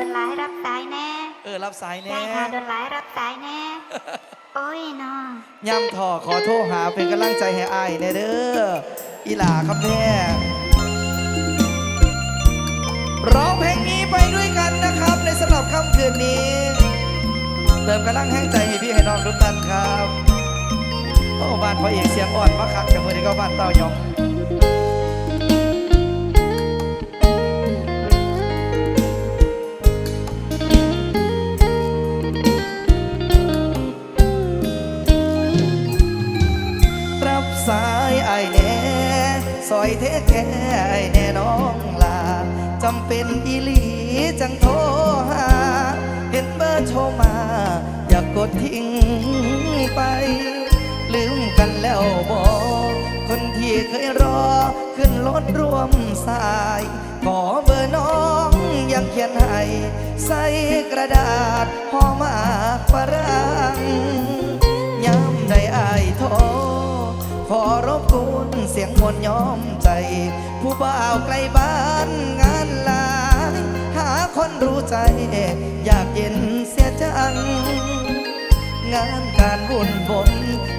ดนหลายรับสายแน่เออรับสายแน่ยายทาโดนหลายรับสายแน่ โอ้ยน้องย่ำท่อขอโทษหาเป็นกำลังใจให้อายแน่เด้ออีหลาครับแม่ร้องเพลงนี้ไปด้วยกันนะครับ ในสำหรับค่ำคืนนี้ เติมกำลังแห้งใจให้พี่ให้น้องทุกท่านครับโอ้บ้านพ่อเอกเสียงอ่อนมาคักกับมือนี้ก็บ้านเต้ายอง ซอยเทแค่แน่น้องลาจำเป็นอีหลีจังโทรหา เห็นเบอร์โทรมา อยากกดทิ้งไป ลืมกันแล้วบอกคนที่เคยรอ ขึ้นรถรวมสายขอเบอร์น้องยังเขียนให้ ใส่กระดาษห่อมากรั่ง ขอรบกวนเสียงมนยอมใจ ผู้บ่าวไกลบ้านงานหลาย หาคนรู้ใจ อยากเย็นเสียจัง งานการบุญบน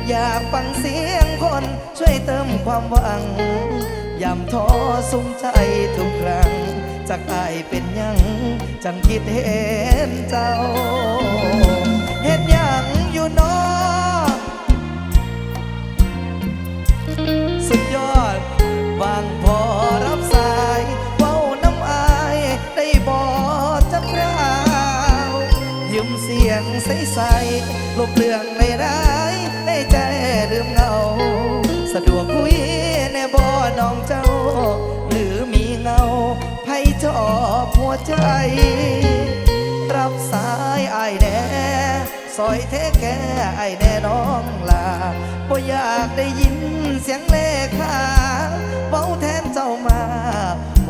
อยากฟังเสียงคน ช่วยเติมความหวังยำท้อสุมใจทุกครั้งจากอายเป็นยัง จังคิดเห็นเจ้า สียงใสๆลบเรื่องไม่ร้ายได้ใจลืมเงา สะดวกคุยในบ่อน้องเจ้า หรือมีเงาไพ่จอบหัวใจ รับสายไอยแน่ซอยเทแก่ไอแน่น้องลาบ่อยากได้ยินเสียงเลขาเบ้าแทนเจ้ามา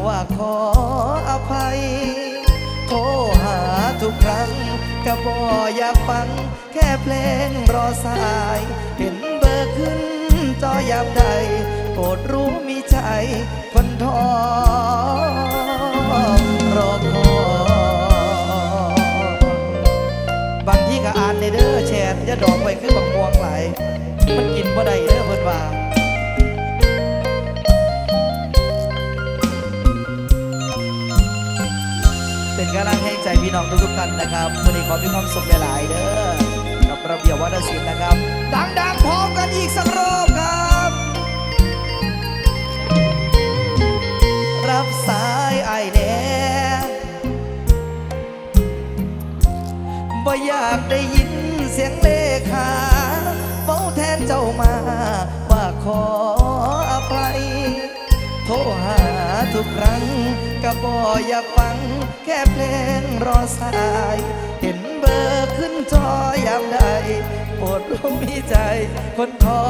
ว่าขออภัย โทรหาทุกครั้ง ก็บ่อยากฟังแค่เพลงรอสาย เห็นเบอร์ขึ้นจอยามใดโปรดรู้มีใจคนทองรอคอยบางที่ก็อ่านในเด้อแชร์จะดอกไว้คือบักม่วงไหลมันกินบ่ได้เด้อเพิ่นว่า น้องทุกๆท่านนะครับวันนี้ขอมีความสุขหลายๆเด้อกับระเบียบวัฒนศิลป์นะครับ ดังๆพร้อมกันอีกสักรอบครับ รับสายไอแน่บ่อยากได้ยินเสียงเลขาเฝ้าแทนเจ้ามาว่าขออภัยโทรหาทุกครั้งก็บ่อยากฟังแค่เพลง รอสาย เห็นเบอร์ขึ้นจอยามใดปรดรู้มีใจ คนทอ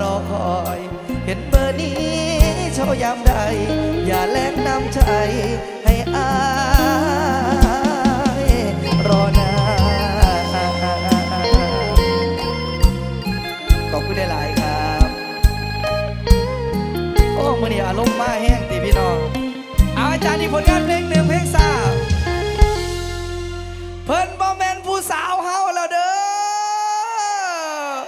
รอคอย เห็นเบอร์นี้ชว์ยามใด อย่าแลกน้ำใจให้อายรอนานขอบคุณได้หลายครับ โอ้มือนี้อารมณ์มาแห้งตีพี่น้องอาจารย์นี่ผลงานเพลงหนึ่งเพลงสาม